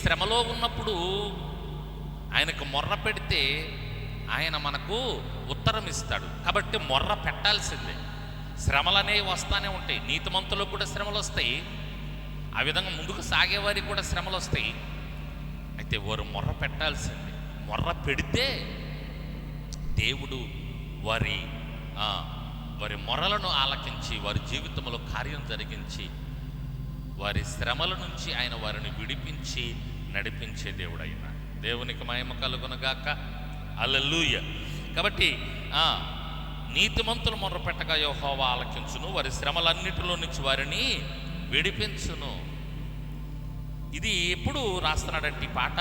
శ్రమలో ఉన్నప్పుడు ఆయనకు మొర్ర పెడితే ఆయన మనకు ఉత్తరం ఇస్తాడు కాబట్టి మొర్ర పెట్టాల్సిందే. శ్రమలు అనేవి వస్తానే ఉంటాయి. నీతిమంతులకు కూడా శ్రమలు వస్తాయి ఆ విధంగా ముందుకు సాగేవారికి కూడా శ్రమలు వస్తాయి అయితే వారు మొర్ర పెట్టాల్సిందే. మొర్ర పెడితే దేవుడు వారి వారి మొరలను ఆలకించి వారి జీవితంలో కార్యం జరిగించి వారి శ్రమల నుంచి ఆయన వారిని విడిపించి నడిపించే దేవుడు ఆయన దేవునికి మహిమ కలుగునగాక. అల్లెలూయ కాబట్టి ఆ, నీతిమంతులు మొర్రపెట్టగా యోహోవా ఆలకించును వారి శ్రమలన్నిటిలో నుంచి వారిని విడిపించును. ఇది ఎప్పుడు రాస్తున్నాడంటే పాట?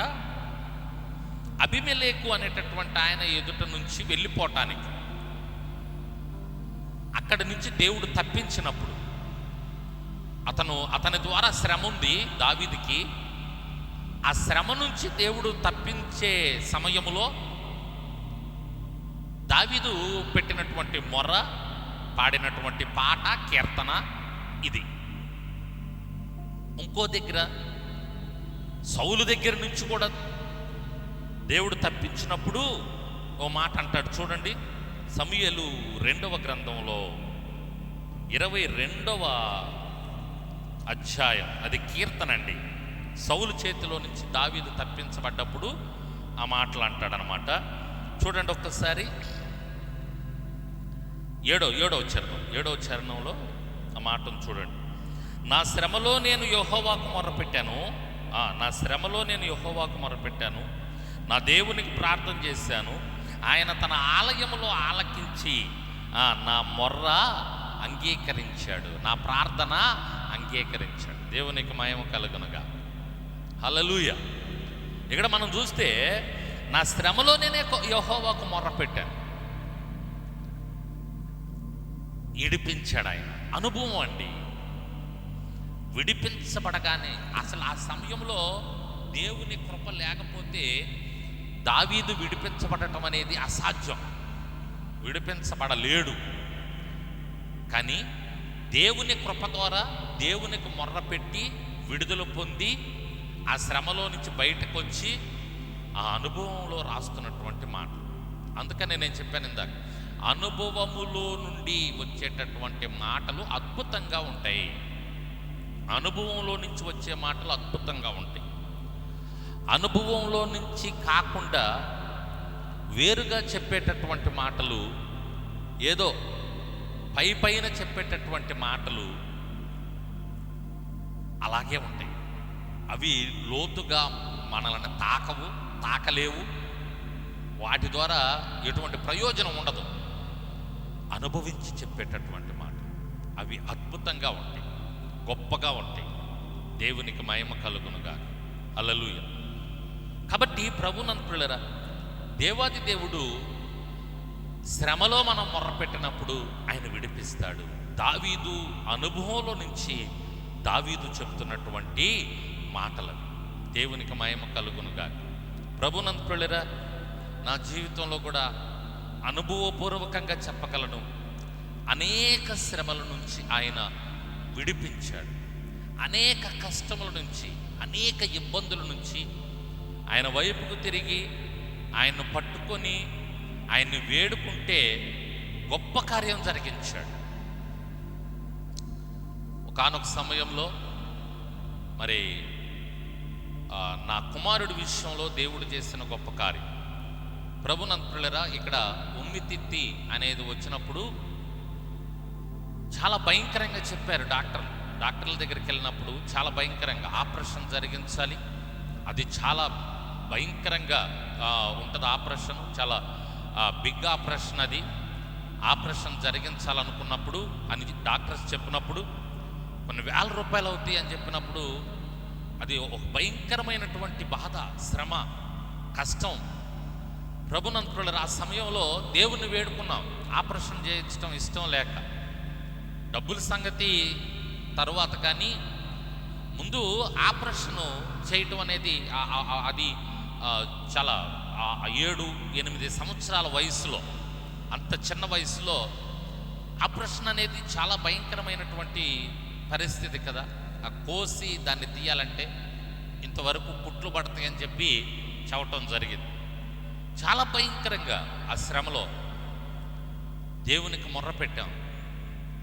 అభిమెలేకు అనేటటువంటి ఆయన ఎదుట నుంచి వెళ్ళిపోవటానికి అక్కడి నుంచి దేవుడు తప్పించినప్పుడు. అతను అతని ద్వారా శ్రమ ఉంది దావీదికి. ఆ శ్రమ నుంచి దేవుడు తప్పించే సమయములో దావీదు పెట్టినటువంటి మొర్ర పాడినటువంటి పాట కీర్తన ఇది. ఇంకో దగ్గర సౌలు దగ్గర నుంచి కూడా దేవుడు తప్పించినప్పుడు ఓ మాట అంటాడు. చూడండి సమయలు రెండవ గ్రంథంలో ఇరవై రెండవ అధ్యాయం. అది కీర్తన అండి. సౌలు చేతిలో నుంచి దావీదు తప్పించబడ్డప్పుడు ఆ మాటలు అంటాడనమాట. చూడండి ఒక్కసారి. ఏడో ఏడో చరణం ఏడో చరణంలో ఆ మాటను చూడండి. నా శ్రమలో నేను యహోవాకు మొరపెట్టాను. నా శ్రమలో నేను యహోవాకు మొరపెట్టాను. నా దేవునికి ప్రార్థన చేశాను. ఆయన తన ఆలయంలో ఆలకించి నా మొర్ర అంగీకరించాడు. నా ప్రార్థన అంగీకరించాడు. దేవునికి మహిమ కలుగునుగా. హలలుయ ఇక్కడ మనం చూస్తే నా శ్రమలో నేనే యహోవాకు మొర్ర పెట్టాను. ఇడిపించాడు ఆయన అనుభవం అండి. విడిపించబడగానే అసలు ఆ సమయంలో దేవుని కృప లేకపోతే దావీదు విడిపించబడటం అనేది అసాధ్యం. విడిపించబడలేడు. కానీ దేవుని కృప ద్వారా దేవునికి మొర్ర పెట్టి విడుదల పొంది ఆ శ్రమలో నుంచి బయటకు వచ్చి ఆ అనుభవంలో రాస్తున్నటువంటి మాట. అందుకని నేను చెప్పాను ఇందాక అనుభవములో నుండి వచ్చేటటువంటి మాటలు అద్భుతంగా ఉంటాయి. అనుభవంలో నుంచి వచ్చే మాటలు అద్భుతంగా ఉంటాయి. అనుభవంలో నుంచి కాకుండా వేరుగా చెప్పేటటువంటి మాటలు ఏదో పై పైన చెప్పేటటువంటి మాటలు అలాగే ఉంటాయి. అవి లోతుగా మనల్ని తాకవు తాకలేవు. వాటి ద్వారా ఎటువంటి ప్రయోజనం ఉండదు. అనుభవించి చెప్పేటటువంటి మాట. అవి అద్భుతంగా ఉంటాయి. గొప్పగా ఉంటాయి. దేవునికి మహిమ కలుగునుగా అలలుయ కాబట్టి ప్రభునంతులరా దేవాది దేవుడు శ్రమలో మనం మొర్రపెట్టినప్పుడు ఆయన విడిపిస్తాడు. దావీదు అనుభవంలో నుంచి దావీదు చెబుతున్నటువంటి మాటలు దేవునికి మయమ కలుగునుగా ప్రభునంతులరా నా జీవితంలో కూడా అనుభవపూర్వకంగా చెప్పగలను. అనేక శ్రమల నుంచి ఆయన విడిపించాడు. అనేక కష్టముల నుంచి అనేక ఇబ్బందుల నుంచి ఆయన వైపుకు తిరిగి ఆయన్ను పట్టుకొని ఆయన్ని వేడుకుంటే గొప్ప కార్యం జరిగించాడు. ఒకానొక సమయంలో మరి నా కుమారుడి విషయంలో దేవుడు చేసిన గొప్ప కార్యం. ప్రభునంతులరా ఇక్కడ ఉమ్మితిత్తి అనేది వచ్చినప్పుడు చాలా భయంకరంగా చెప్పారు డాక్టర్లు. డాక్టర్ల దగ్గరికి వెళ్ళినప్పుడు చాలా భయంకరంగా ఆపరేషన్ జరిగించాలి. అది చాలా భయంకరంగా ఉంటుంది ఆపరేషన్. చాలా బిగ్ ఆపరేషన్ అది. ఆపరేషన్ జరిగించాలనుకున్నప్పుడు అని డాక్టర్స్ చెప్పినప్పుడు కొన్ని వేల రూపాయలు అవుతాయి అని చెప్పినప్పుడు అది ఒక భయంకరమైనటువంటి బాధ శ్రమ కష్టం. ప్రభునంతుల ఆ సమయంలో దేవుణ్ణి వేడుకున్నాం. ఆపరేషన్ చేయించడం ఇష్టం లేక. డబ్బుల సంగతి తరువాత కానీ ముందు ఆపరేషన్ చేయటం అనేది అది చాలా ఏడు ఎనిమిది సంవత్సరాల వయసులో అంత చిన్న వయసులో ఆపరేషన్ అనేది చాలా భయంకరమైనటువంటి పరిస్థితి కదా. ఆ కోసి దాన్ని తీయాలంటే ఇంతవరకు పుట్లు పడతాయని చెప్పి చెప్పటం జరిగింది. చాలా భయంకరంగా ఆ శ్రమలో దేవునికి మొర్ర పెట్టాం.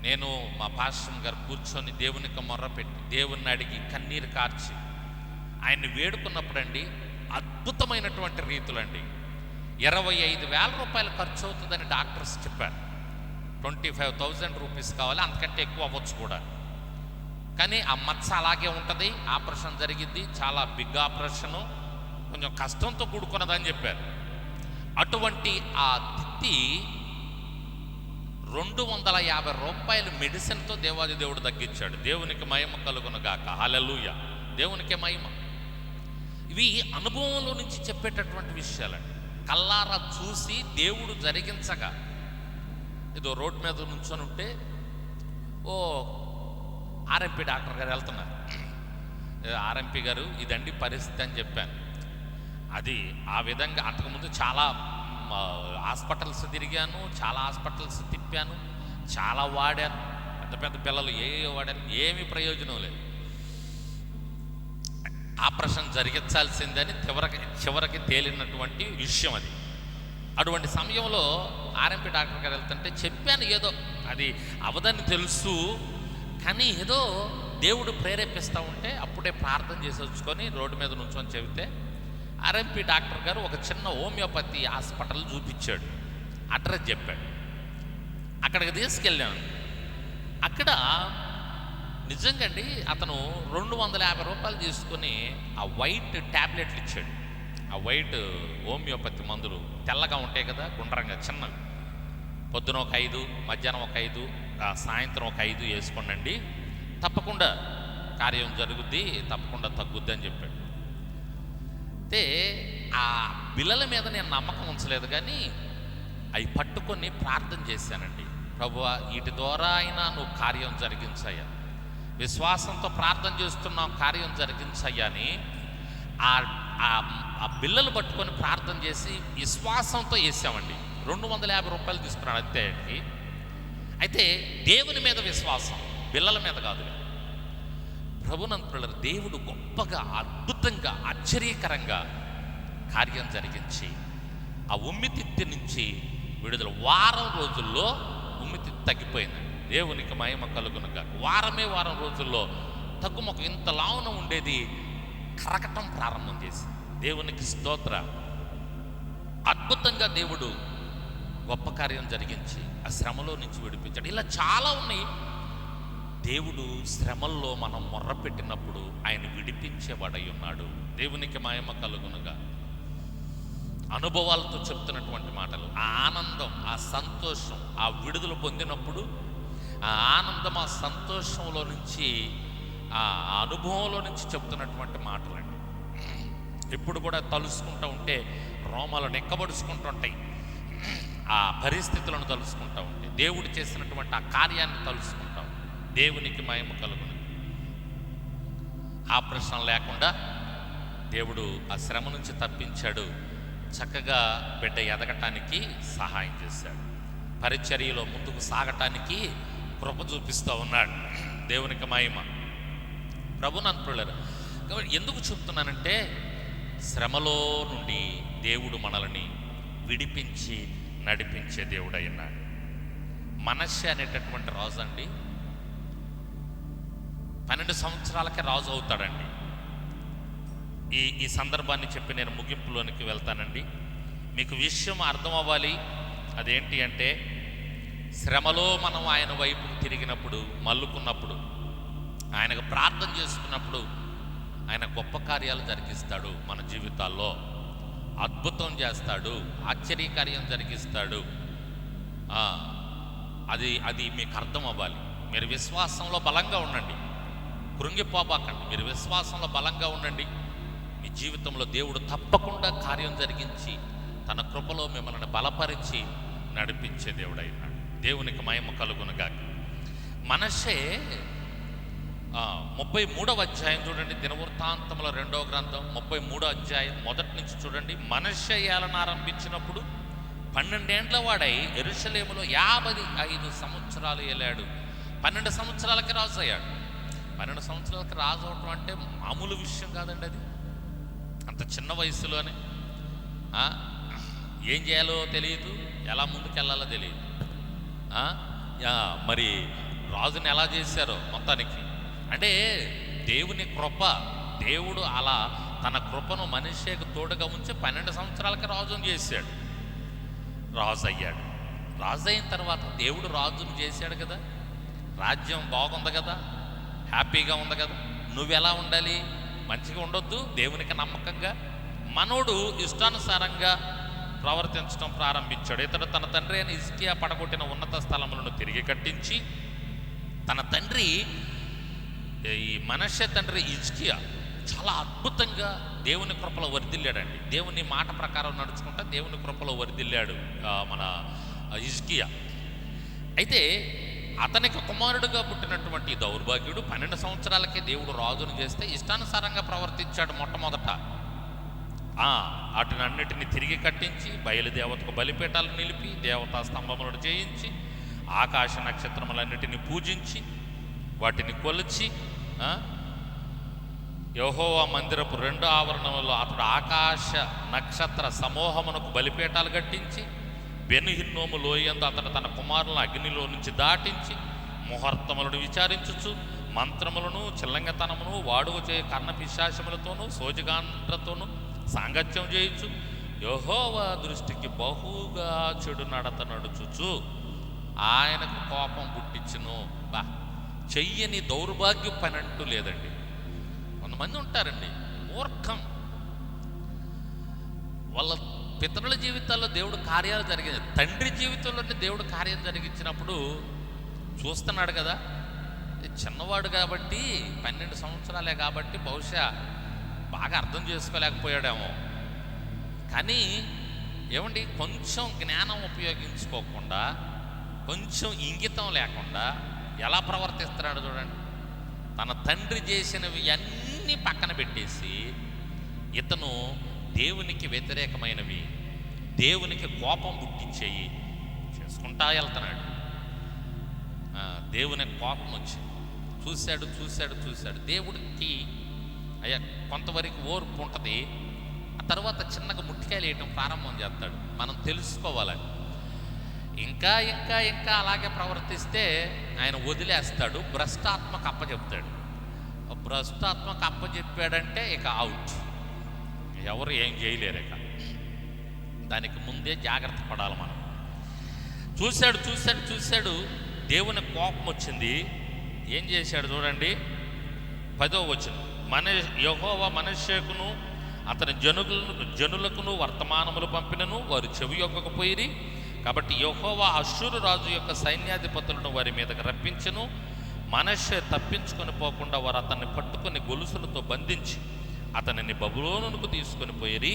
నేను మా పాస్టర్ గారు కూర్చొని దేవునికి మొర్ర పెట్టి దేవుణ్ణి అడిగి కన్నీరు కార్చి ఆయన్ని వేడుకున్నప్పుడండి అద్భుతమైనటువంటి రీతులండి. ఇరవై ఐదు వేల రూపాయలు ఖర్చు అవుతుందని డాక్టర్స్ చెప్పారు. ట్వంటీ ఫైవ్ థౌజండ్ రూపీస్ కావాలి అంతకంటే ఎక్కువ అవ్వచ్చు కూడా. కానీ ఆ మచ్చ అలాగే ఉంటుంది ఆపరేషన్ జరిగింది చాలా బిగ్ ఆపరేషను కొంచెం కష్టంతో కూడుకున్నదని చెప్పారు. అటువంటి ఆ తిత్తి రెండు వందల యాభై రూపాయలు మెడిసిన్తో దేవాది దేవుడు తగ్గించాడు దేవునికి మహిమ కలుగును గాక దేవునికి మహిమ. ఇవి అనుభవంలో నుంచి చెప్పేటటువంటి విషయాలండి. కల్లారా చూసి దేవుడు జరిగించగా ఏదో రోడ్ మీద నుంచొని ఉంటే ఓ ఆర్ఎంపీ డాక్టర్ గారు వెళ్తున్నారు. ఆర్ఎంపీ గారు ఇదండి పరిస్థితి అని చెప్పాను. అది ఆ విధంగా అంతకుముందు చాలా హాస్పిటల్స్ తిరిగాను చాలా హాస్పిటల్స్ తిప్పాను చాలా వాడాను. పెద్ద పెద్ద పిల్లలు ఏ ఏ వాడాను ఏమీ ప్రయోజనం లేదు. ఆపరేషన్ జరిగించాల్సిందని చివరికి చివరికి తేలినటువంటి విషయం అది. అటువంటి సమయంలో ఆర్ఎంపీ డాక్టర్ గారు వెళ్తుంటే చెప్పాను ఏదో అది అవదని తెలుసు కానీ ఏదో దేవుడు ప్రేరేపిస్తూ ఉంటే అప్పుడే ప్రార్థన చేసి వచ్చుకొని రోడ్డు మీద నుంచొని చెబితే ఆర్ఎంపీ డాక్టర్ గారు ఒక చిన్న హోమియోపతి హాస్పిటల్ చూపించాడు అడ్రస్ చెప్పాడు. అక్కడికి తీసుకెళ్ళాను. అక్కడ నిజంగా అండి అతను రెండు వందల యాభై రూపాయలు తీసుకొని ఆ వైట్ ట్యాబ్లెట్లు ఇచ్చాడు. ఆ వైట్ హోమియోపతి మందులు తెల్లగా ఉంటాయి కదా గుండ్రంగా చిన్నవి. పొద్దున ఒక ఐదు మధ్యాహ్నం ఒక ఐదు సాయంత్రం ఒక ఐదు వేసుకోండి తప్పకుండా కార్యం జరుగుద్ది తప్పకుండా తగ్గుద్ది అని చెప్పాడు. అయితే ఆ బిల్లల మీద నేను నమ్మకం ఉంచలేదు కానీ అవి పట్టుకొని ప్రార్థన చేశానండి. ప్రభు వీటి ద్వారా అయినా నువ్వు కార్యం జరిగించాయా? విశ్వాసంతో ప్రార్థన చేస్తున్నాం కార్యం జరిగించయ్యని. ఆ ఆ- ఆ బిల్లలు పట్టుకొని ప్రార్థన చేసి విశ్వాసంతో వేసామండి రెండు వందల యాభై రూపాయలు తీసుకున్నాడు అంతే అండి అయితే దేవుని మీద విశ్వాసం బిల్లల మీద కాదు. ప్రభునంతుల దేవుడు గొప్పగా అద్భుతంగా ఆశ్చర్యకరంగా కార్యం జరిగించి ఆ ఉమ్మితిత్తి నుంచి విడుదల వారం రోజుల్లో ఉమ్మితిత్తి తగ్గిపోయింది దేవునికి మహిమ కలుగునుగా. వారమే వారం రోజుల్లో తగ్గుముఖ ఇంత లావున ఉండేది కరకటం ప్రారంభం చేసి. దేవునికి స్తోత్ర. అద్భుతంగా దేవుడు గొప్ప కార్యం జరిగించి ఆ శ్రమలో నుంచి విడిపించాడు. ఇలా చాలా ఉన్నాయి. దేవుడు శ్రమల్లో మనం మొర్ర పెట్టినప్పుడు ఆయన విడిపించేవాడై ఉన్నాడు. దేవునికి మాయమ కలుగునుగా. అనుభవాలతో చెప్తున్నటువంటి మాటలు. ఆ ఆనందం ఆ సంతోషం ఆ విడుదల పొందినప్పుడు ఆ ఆనందం ఆ సంతోషంలో నుంచి ఆ అనుభవంలో నుంచి చెప్తున్నటువంటి మాటలండి. ఇప్పుడు కూడా తలుసుకుంటూ ఉంటే రోమాలు నెక్కబడుచుకుంటుంటాయి ఆ పరిస్థితులను తలుసుకుంటూ ఉంటే దేవుడు చేసినటువంటి ఆ కార్యాన్ని తలుసుకుంటాం దేవునికి మయము కలుగును. ఆపరేషన్ లేకుండా దేవుడు ఆ శ్రమ నుంచి తప్పించాడు. చక్కగా బిడ్డ ఎదగటానికి సహాయం చేశాడు. పరిచర్యలో ముందుకు సాగటానికి కృప చూపిస్తూ ఉన్నాడు. దేవునికి మహిమ. ప్రభునంతులరు కాబట్టి ఎందుకు చెప్తున్నానంటే శ్రమలో నుండి దేవుడు మనల్ని విడిపించి నడిపించే దేవుడు అయినాడు మనస్సు అనేటటువంటి రాజు అండి పన్నెండు సంవత్సరాలకే రాజు అవుతాడండి. ఈ ఈ సందర్భాన్ని చెప్పి నేను ముగింపులోనికి వెళ్తానండి. మీకు విషయం అర్థం అవ్వాలి అదేంటి అంటే శ్రమలో మనం ఆయన వైపు తిరిగినప్పుడు మల్లుకున్నప్పుడు ఆయనకు ప్రార్థన చేసుకున్నప్పుడు ఆయన గొప్ప కార్యాలు జరిగిస్తాడు మన జీవితాల్లో. అద్భుతం చేస్తాడు ఆశ్చర్యకార్యం జరిగిస్తాడు. అది అది మీకు అర్థం అవ్వాలి. మీరు విశ్వాసంలో బలంగా ఉండండి. కృంగిపోబాకండి. మీరు విశ్వాసంలో బలంగా ఉండండి. మీ జీవితంలో దేవుడు తప్పకుండా కార్యం జరిగించి తన కృపలో మిమ్మల్ని బలపరిచి నడిపించే దేవుడైనాడు. దేవునికి మయము కలుగునుగాక. మనషే ముప్పై మూడవ అధ్యాయం చూడండి దినవృత్తాంతముల రెండవ గ్రంథం ముప్పై మూడో అధ్యాయం మొదటి నుంచి చూడండి. మనషే ఏలన ఆరంభించినప్పుడు పన్నెండేండ్ల వాడై ఎరుషలేములో యాభై ఐదు సంవత్సరాలు ఏలాడు. పన్నెండు సంవత్సరాలకి రాజు అయ్యాడు. పన్నెండు సంవత్సరాలకి రాజు అవటం అంటే మామూలు విషయం కాదండి అది. అంత చిన్న వయసులోనే. ఏం చేయాలో తెలియదు ఎలా ముందుకెళ్ళాలో తెలియదు. మరి రాజుని ఎలా చేశారు మొత్తానికి? అంటే దేవుని కృప దేవుడు అలా తన కృపను మనిషికి తోడుగా ఉంచి పన్నెండు సంవత్సరాలకి రాజుని చేశాడు. రాజు అయ్యాడు రాజు అయిన తర్వాత దేవుడు రాజుని చేశాడు కదా? రాజ్యం బాగుంది కదా? హ్యాపీగా ఉంది కదా? నువ్వెలా ఉండాలి? మంచిగా ఉండొద్దు? దేవునికి నమ్మకంగా? మనోడు ఇష్టానుసారంగా ప్రవర్తించడం ప్రారంభించాడు. ఇతడు తన తండ్రి అయిన ఇస్కియా పడగొట్టిన ఉన్నత స్థలములను తిరిగి కట్టించి తన తండ్రి ఈ మనష తండ్రి ఇజ్కియా చాలా అద్భుతంగా దేవుని కృపలో వరిదిల్లాడండి దేవుని మాట ప్రకారం నడుచుకుంటా దేవుని కృపలో వరిదిల్లాడు మన ఇజ్కియా అయితే అతనికి కుమారుడుగా పుట్టినటువంటి దౌర్భాగ్యుడు పన్నెండు సంవత్సరాలకే దేవుడు రాజును చేస్తే ఇష్టానుసారంగా ప్రవర్తించాడు మొట్టమొదట. వాటినన్నిటిని తిరిగి కట్టించి బయలుదేవతకు బలిపీఠాలు నిలిపి దేవతా స్తంభములను చేయించి ఆకాశ నక్షత్రములన్నిటిని పూజించి వాటిని కొలిచి యహోవా మందిరపు రెండు ఆవరణములో అతడు ఆకాశ నక్షత్ర సమూహమునకు బలిపీఠాలు కట్టించి బెనుహిన్నోము లోయందు అతడు తన కుమారులను అగ్నిలో నుంచి దాటించి ముహూర్తములను విచారించుచు మంత్రములను చిల్లంగతనమును వాడుక చేయ కర్ణ పిశాశములతోనూ సోజగాండ్రతోనూ సాంగత్యం చేయించు. యహోవా దృష్టికి బహుగా చెడు నడత నడుచుచు. ఆయనకు కోపం పుట్టించును. బా చెయ్యని దౌర్భాగ్య పని అంటూ లేదండి కొంతమంది ఉంటారండి మూర్ఖం. వాళ్ళ పితరుల జీవితాల్లో దేవుడు కార్యాలు జరిగింది. తండ్రి జీవితంలోనే దేవుడు కార్యం జరిగించినప్పుడు చూస్తున్నాడు కదా చిన్నవాడు కాబట్టి పన్నెండు సంవత్సరాలే కాబట్టి బహుశా బాగా అర్థం చేసుకోలేకపోయాడేమో. కానీ ఏమండి? కొంచెం జ్ఞానం ఉపయోగించుకోకుండా కొంచెం ఇంగితం లేకుండా ఎలా ప్రవర్తిస్తున్నాడు చూడండి. తన తండ్రి చేసినవి అన్నీ పక్కన పెట్టేసి ఇతను దేవునికి వ్యతిరేకమైనవి దేవునికి కోపం పుట్టించేయి చేసుకుంటా వెళ్తున్నాడు. దేవుని దేవునికి కోపం వచ్చింది. చూశాడు చూశాడు చూశాడు. దేవుడికి అయ్యా కొంతవరకు ఓర్పు ఉంటుంది. ఆ తర్వాత చిన్నగా ముట్టికాయలు వేయటం ప్రారంభం చేస్తాడు. మనం తెలుసుకోవాలని ఇంకా ఇంకా ఇంకా అలాగే ప్రవర్తిస్తే ఆయన వదిలేస్తాడు. భ్రష్టాత్మక అప్పచెప్తాడు భ్రష్టాత్మక అప్పచెప్పాడంటే ఇక అవుట్ ఎవరు ఏం చేయలేరు ఇక. దానికి ముందే జాగ్రత్త పడాలి మనం. చూశాడు చూశాడు చూశాడు. దేవుని కోపం వచ్చింది. ఏం చేశాడు చూడండి. పదో వచ్చింది మన యహోవ మనుష్యకును అతని జనులను జనులకును వర్తమానములు పంపినను వారు చెవి యొక్కకపోయిరి కాబట్టి యహోవా అశ్షూరు రాజు యొక్క సైన్యాధిపతులను వారి మీదకి రప్పించను. మనషే తప్పించుకొని పోకుండా వారు అతన్ని పట్టుకొని గొలుసులతో బంధించి అతనిని బబులోనుకు తీసుకొని పోయిరి.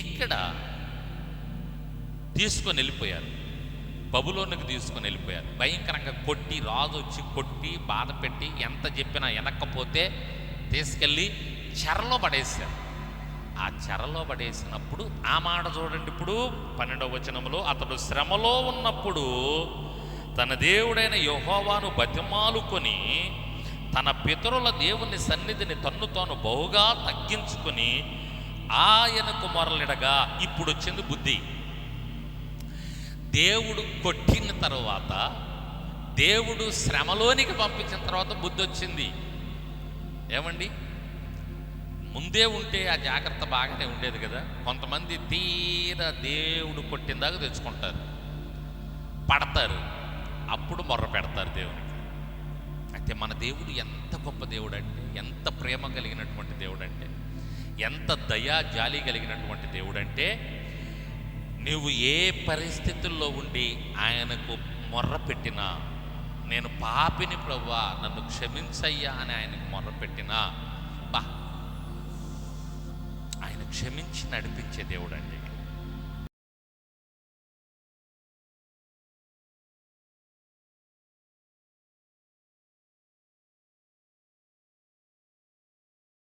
ఇక్కడ తీసుకొని వెళ్ళిపోయారు. బబులోనికి తీసుకొని వెళ్ళిపోయారు. భయంకరంగా కొట్టి రాజు వచ్చి కొట్టి బాధ పెట్టి ఎంత చెప్పినా వెనక్కపోతే తీసుకెళ్ళి చెరలో పడేశారు ఆ చెరలో పడేసినప్పుడు ఆ మాట చూడండి ఇప్పుడు పన్నెండవ వచనంలో అతడు శ్రమలో ఉన్నప్పుడు తన దేవుడైన యహోవాను బతిమాలుకొని తన పితరుల దేవుని సన్నిధిని తన్ను తాను బహుగా తగ్గించుకొని ఆయనకు మొరలిడగా ఇప్పుడు వచ్చింది బుద్ధి. దేవుడు కొట్టిన తర్వాత దేవుడు శ్రమలోనికి పంపించిన తర్వాత బుద్ధి వచ్చింది. ఏమండి? ముందే ఉంటే ఆ జాగ్రత్త బాగానే ఉండేది కదా. కొంతమంది తీర దేవుడు కొట్టిందాకా తెచ్చుకుంటారు. పడతారు. అప్పుడు మొర్ర పెడతారు దేవునికి. అయితే మన దేవుడు ఎంత గొప్ప దేవుడు అంటే ఎంత ప్రేమ కలిగినటువంటి దేవుడు అంటే ఎంత దయా జాలి కలిగినటువంటి దేవుడు అంటే నువ్వు ఏ పరిస్థితుల్లో ఉండి ఆయనకు మొర్ర పెట్టినా నేను పాపిని ప్రవ్వా నన్ను క్షమించయ్యా అని ఆయనకు మొరపెట్టినా బా. ఆయన క్షమించి నడిపించే దేవుడు అండి